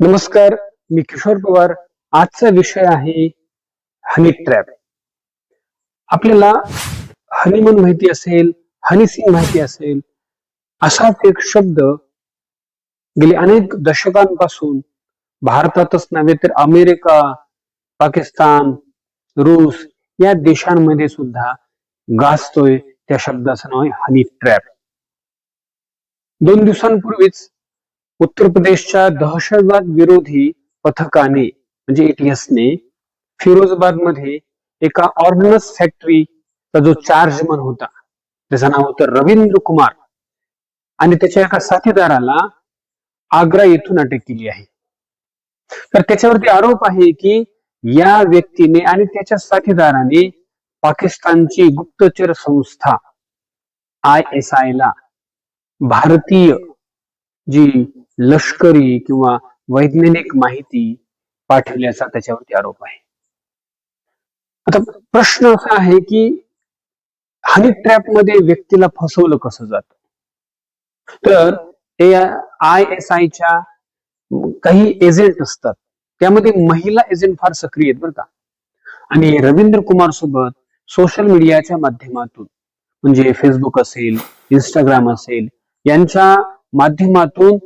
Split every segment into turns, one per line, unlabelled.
नमस्कार मी किशोर पवार. आजचा विषय आहे हनी ट्रॅप आपल्याला हनीमून माहिती असेल हनी सिंग माहिती असेल असाच एक शब्द गेली अनेक दशकांपासून भारतातच नव्हे तर अमेरिका पाकिस्तान रूस या देशांमध्ये सुद्धा गाजतोय त्या शब्दाचं नाव आहे हनी ट्रॅप दोन दिवसांपूर्वीच उत्तर प्रदेशच्या दहशतवाद विरोधी पथकाने म्हणजे एटीएसने फिरोजाबादमध्ये एका ऑर्डनन्स फॅक्टरीचा जो चार्जमन होता त्याचं नाव होतं रवींद्र कुमार. आणि त्याच्या एका साथीदाराला आग्रा येथून अटक केली आहे. तर त्याच्यावरती आरोप आहे की या व्यक्तीने आणि त्याच्या साथीदाराने पाकिस्तानची गुप्तचर संस्था आय एस आय ला भारतीय जी लष्करी किंवा वैज्ञानिक माहिती पाठवल्याचा त्याच्यावरती आरोप आहे. आता प्रश्न असा आहे की हनी ट्रॅपमध्ये व्यक्तीला फसवलं कसं जात? तर ते आय एस आयच्या काही एजंट असतात. त्यामध्ये महिला एजंट फार सक्रिय आहेत बरं का. आणि रवींद्र कुमार सोबत सोशल मीडियाच्या माध्यमातून म्हणजे फेसबुक असेल इंस्टाग्राम असेल यांच्या माध्यमातून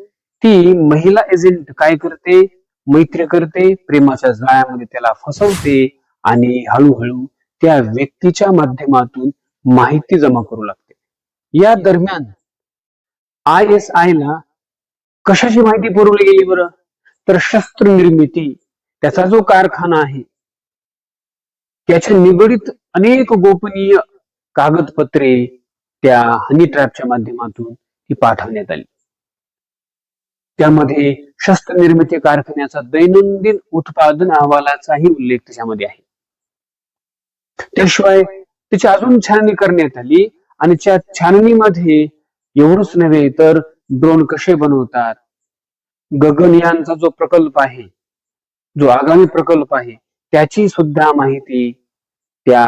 ती महिला एजंट काय करते? मैत्री करते प्रेमाच्या जाळ्यामध्ये त्याला फसवते आणि हळूहळू त्या व्यक्तीच्या माध्यमातून माहिती जमा करू लागते. या दरम्यान आय एस आय ला कशाची माहिती पुरवली गेली बरं? तर शस्त्र निर्मिती त्याचा जो कारखाना आहे त्याच्या निगडीत अनेक गोपनीय कागदपत्रे त्या हनी ट्रॅपच्या माध्यमातून ती पाठवण्यात आली. त्यामध्ये शस्त्र निर्मिती कारखान्याचा दैनंदिन उत्पादन अहवालाचाही उल्लेख त्याच्यामध्ये आहे. त्याशिवाय त्याची अजून छाननी करण्यात आली आणि त्या छाननीमध्ये एवढंच नव्हे तर ड्रोन कसे बनवतात? गगनयानचा जो प्रकल्प आहे जो आगामी प्रकल्प आहे त्याची सुद्धा माहिती त्या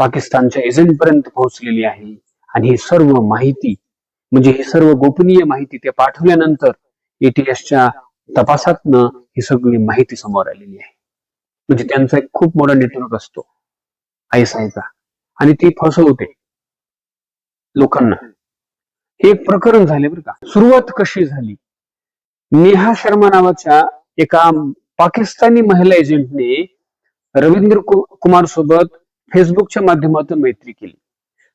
पाकिस्तानच्या एजंटपर्यंत पोहोचलेली आहे. आणि ही सर्व माहिती म्हणजे ही सर्व गोपनीय माहिती ते पाठवल्यानंतर एटीएसच्या तपासातनं ही सगळी माहिती समोर आलेली आहे. म्हणजे त्यांचा एक खूप मोठा नेटवर्क असतो आयएसआयचा आणि ती फसवते लोकांना. हे एक प्रकरण झाले बरं का. सुरुवात कशी झाली? नेहा शर्मा नावाच्या एका पाकिस्तानी महिला एजंटने रवींद्र कुमार सोबत फेसबुकच्या माध्यमातून मैत्री केली.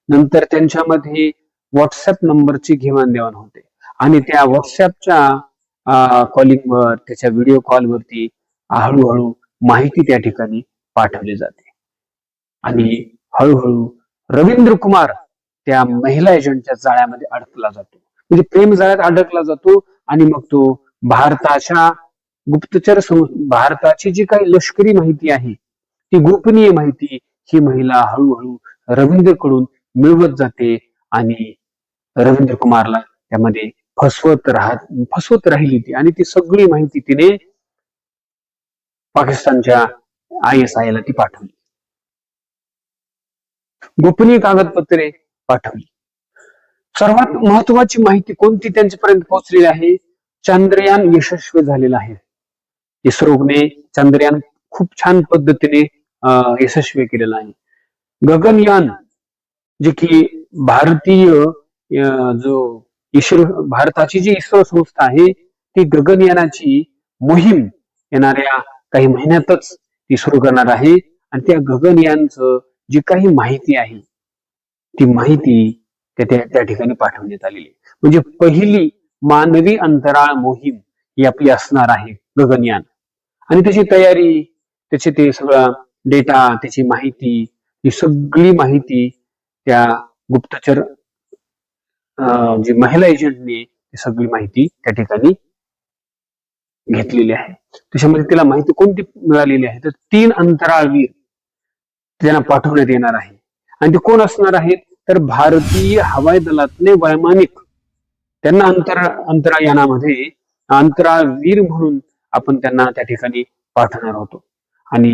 नंतर त्यांच्यामध्ये व्हॉट्सअप नंबरची घेवाणदेवाण होते. आणि त्या व्हॉट्सअपच्या कॉलिंगवर त्याच्या व्हिडिओ कॉलवरती हळूहळू माहिती त्या ठिकाणी पाठवली जाते. आणि हळूहळू रवींद्र कुमार त्या महिला एजंटच्या जाळ्यामध्ये अडकला जातो. म्हणजे प्रेम जाळ्यात अडकला जातो आणि मग तो भारताच्या गुप्तचर भारताची जी काही लष्करी माहिती आहे ती गोपनीय माहिती ही महिला हळूहळू रवींद्रकडून मिळवत जाते आणि रवींद्र कुमारला त्यामध्ये फसवत राहत फसवत राहिली ती. आणि ती सगळी माहिती तिने पाकिस्तानच्या आय एस आयला ती पाठवली. गोपनीय कागदपत्रे पाठवली. सर्वात महत्वाची माहिती कोणती त्यांच्यापर्यंत पोहोचलेली आहे? चंद्रयान यशस्वी झालेलं आहे. इस्रोने चंद्रयान खूप छान पद्धतीने अं, यशस्वी केलेलं आहे. गगनयान जे की भारतीय अं, जो इस्रो भारताची जी इस्रो संस्था आहे ती गगनयानाची मोहीम येणाऱ्या काही महिन्यातच ती सुरू करणार आहे. आणि त्या गगनयानचं जी काही माहिती आहे ती माहिती त्या त्या ठिकाणी पाठवण्यात आलेली म्हणजे पहिली मानवी अंतराळ मोहीम ही आपली असणार आहे गगनयान. आणि त्याची तयारी त्याचे ते सगळं डेटा त्याची माहिती ही सगळी माहिती त्या गुप्तचर जी महिला एजंटने ती सगळी माहिती त्या ठिकाणी घेतलेली आहे. त्याच्यामध्ये तिला माहिती कोणती मिळालेली आहे? तर तीन अंतराळवीर त्यांना पाठवण्यात येणार आहे. आणि ते कोण असणार आहेत? तर भारतीय हवाई दलातले वैमानिक. त्यांना अंतर अंतरायानामध्ये अंतराळवीर म्हणून आपण त्यांना त्या ठिकाणी पाठवणार होतो. आणि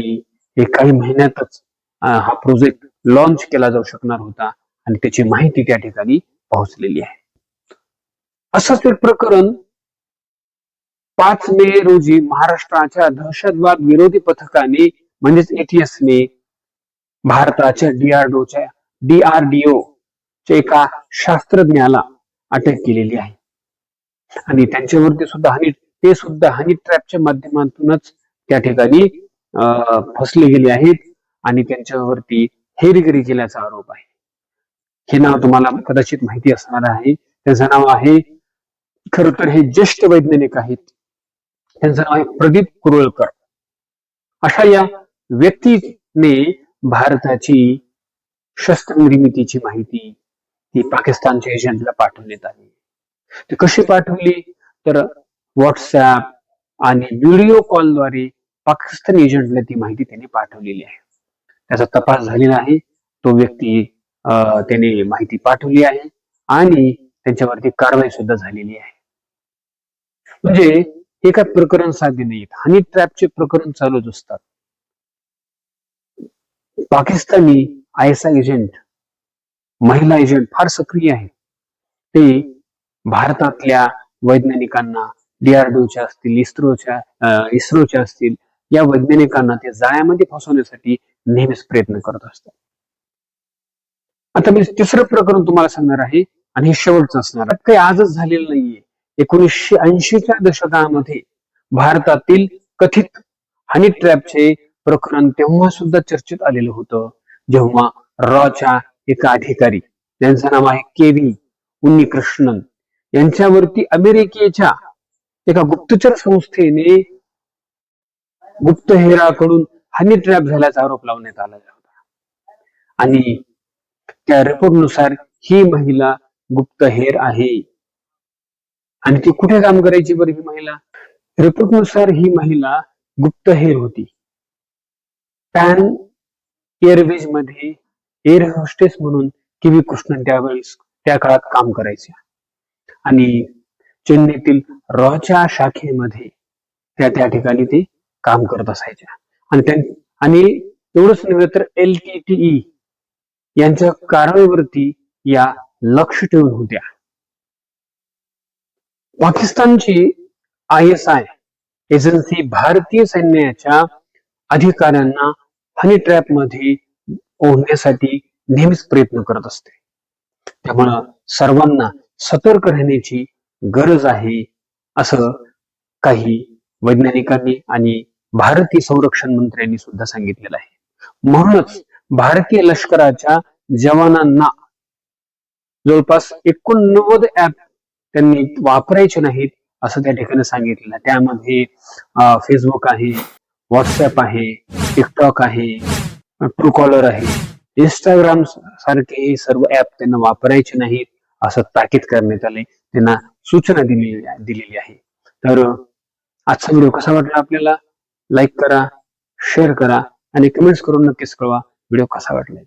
हे काही महिन्यातच हा प्रोजेक्ट लॉन्च केला जाऊ शकणार होता. आणि त्याची माहिती त्या ठिकाणी पोहोचलेली आहे. असंच एक प्रकरण पाच मे रोजी महाराष्ट्राच्या दहशतवाद विरोधी पथकाने म्हणजेच एटीएसने भारताच्या डीआरडीओच्या डीआरडीओ च्या एका शास्त्रज्ञाला अटक केलेली आहे. आणि त्यांच्यावरती सुद्धा हनी ते सुद्धा हनी ट्रॅपच्या माध्यमातूनच त्या ठिकाणी अं, फसले गेले आहेत. आणि त्यांच्यावरती हेरगिरी केल्याचा आरोप आहे. हे नाव तुम्हाला कदाचित माहिती असणार आहे. त्यांचं नाव आहे खर तर हे ज्येष्ठ वैज्ञानिक आहेत. त्यांचं नाव आहे प्रदीप कुरळकर. अशा या व्यक्तीने भारताची शस्त्र निर्मितीची माहिती ती पाकिस्तानच्या एजंटला पाठवण्यात आली. ती कशी पाठवली? तर व्हॉट्सअप आणि व्हिडिओ कॉलद्वारे पाकिस्तान एजंटला ती माहिती त्यांनी पाठवलेली आहे. त्याचा तपास झालेला आहे. तो व्यक्ती त्याने माहिती पाठवली आहे आणि त्यांच्यावरती कारवाई सुद्धा झालेली आहे. म्हणजे हे काय प्रकरण साध्य नाहीत. हनी ट्रॅपचे प्रकरण चालूच असतात. Pakistani I S I agent महिला एजंट फार सक्रिय आहेत. ते भारतातल्या वैज्ञानिकांना डीआरडीओच्या असतील इस्रोच्या इस्रोच्या असतील या वैज्ञानिकांना ते जाळ्यामध्ये फसवण्यासाठी नेहमीच प्रयत्न करत असतात. आता मी तिसरं प्रकरण तुम्हाला सांगणार आहे आणि हे शेवटचं असणार आहे. काही आजच झालेलं नाहीये. एकोणीसशे ऐंशीच्या दशकामध्ये भारतातील कथित हनी ट्रॅपचे प्रकरण तेव्हा सुद्धा चर्चेत आलेलं होतं जेव्हा रॉच्या एका अधिकारी त्यांचं नाव आहे के व्ही उन्नीकृष्णन यांच्यावरती अमेरिकेच्या एका गुप्तचर संस्थेने गुप्तहेराकडून हनी ट्रॅप झाल्याचा आरोप लावण्यात आला होता. आणि त्या रिपोर्टनुसार ही महिला गुप्तहेर आहे. आणि ती कुठे काम करायची बरं ही महिला? रिपोर्टनुसार ही महिला गुप्तहेर होती. पॅन एअरवेजमध्ये एअर होस्टेस म्हणून किवी कृष्णन त्यावेळेस त्या काळात काम करायच्या. आणि चेन्नईतील रॉच्या शाखेमध्ये त्या त्या ठिकाणी ते काम करत असायच्या. आणि आणि एवढंच नव्हे तर एल टी टी यांच्या कारवाईवरती या लक्ष ठेवून होत्या. पाकिस्तानची आय एस आय एजन्सी भारतीय सैन्याच्या अधिकाऱ्यांना हनी ट्रॅपमध्ये ओढण्यासाठी नेहमीच प्रयत्न करत असते. त्यामुळं सर्वांना सतर्क राहण्याची गरज आहे असं काही वैज्ञानिकांनी आणि भारतीय संरक्षण मंत्र्यांनी सुद्धा सांगितलेलं आहे. म्हणूनच भारतीय लष्कराच्या जवानांना जवळपास एकोणनव्वद ऍप त्यांनी वापरायचे नाहीत असं त्या ठिकाणी सांगितलेलं त्यामध्ये फेसबुक आहे व्हॉट्सअप आहे टिकटॉक आहे ट्रूकॉलर आहे. इंस्टाग्राम सारखे हे सर्व ऍप त्यांना वापरायचे नाहीत असं ताकीद करण्यात आले. त्यांना सूचना दिलेली दिलेली आहे. तर आजचा व्हिडिओ कसा वाटला आपल्याला? लाईक करा शेअर करा आणि कमेंट्स करून नक्कीच कळवा. व्हिडिओ कसा वाटला